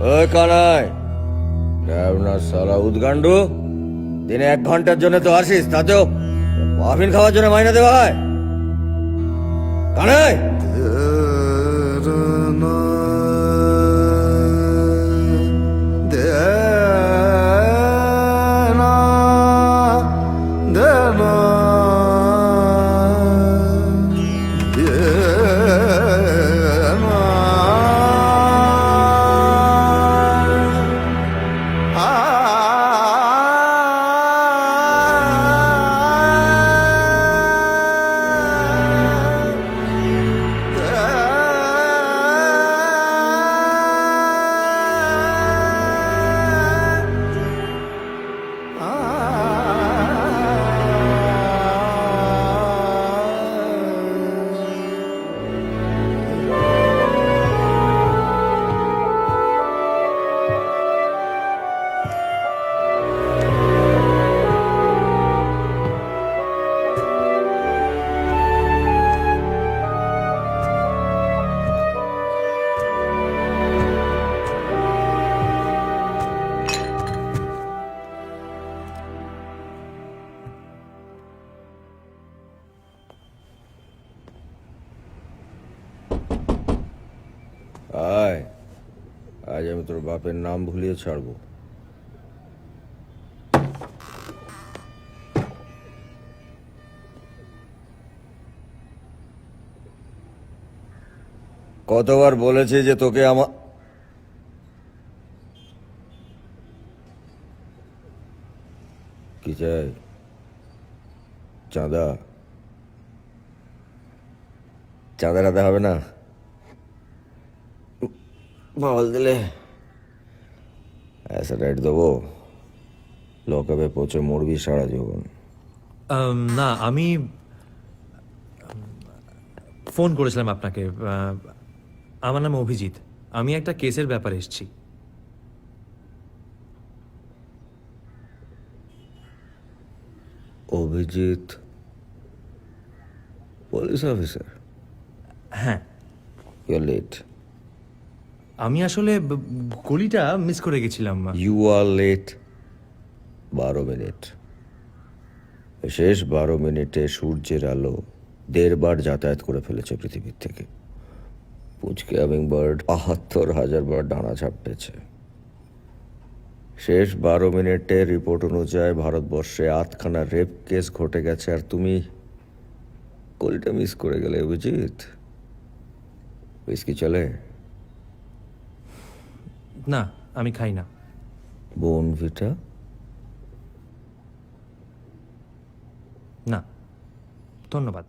ওই কানাই। না সালা উদ্গান্ডু। দিনে এক ঘণ্টার জন্য তো আসিস, তাতেও মাফিন খাওয়ার জন্য মাইনা দেওয়া হয়। কানাই! আয়, আজ আমি তোর বাপের নাম ভুলিয়ে ছাড়বো। কতবার বলেছি যে তোকে আমার কি চাই? চাঁদা। চাঁদা রাতে হবে না? বল দিলে অ্যাসিডাইট দেবো। লকআপে পচে মরবি সারা জীবন। আম, না আমি ফোন করেছিলাম আপনাকে। আমার নাম অভিজিৎ। আমি একটা কেসের ব্যাপারে এসেছি। অভিজিৎ পুলিশ অফিসার হ্যাঁ। ইউ লেট আমি আসলে গলিটা মিস করে গেছিলাম। ইউ আর লেট বারো মিনিট। শেষ বারো মিনিটে সূর্যের আলো দেড়বার যাতায়াত করে ফেলেছে পৃথিবীর থেকে। পুচকে আমিং বার্ড বাহাত্তর হাজার বার ডানা ছাপটেছে শেষ বারো মিনিটে রিপোর্ট অনুযায়ী ভারতবর্ষে আটখানা রেপ কেস ঘটে গেছে। আর তুমি কলিটা মিস করে গেলে, অভিজিৎ। কি চলে? না আমি খাই না। বোন ভিটা? না। ধন্যবাদ।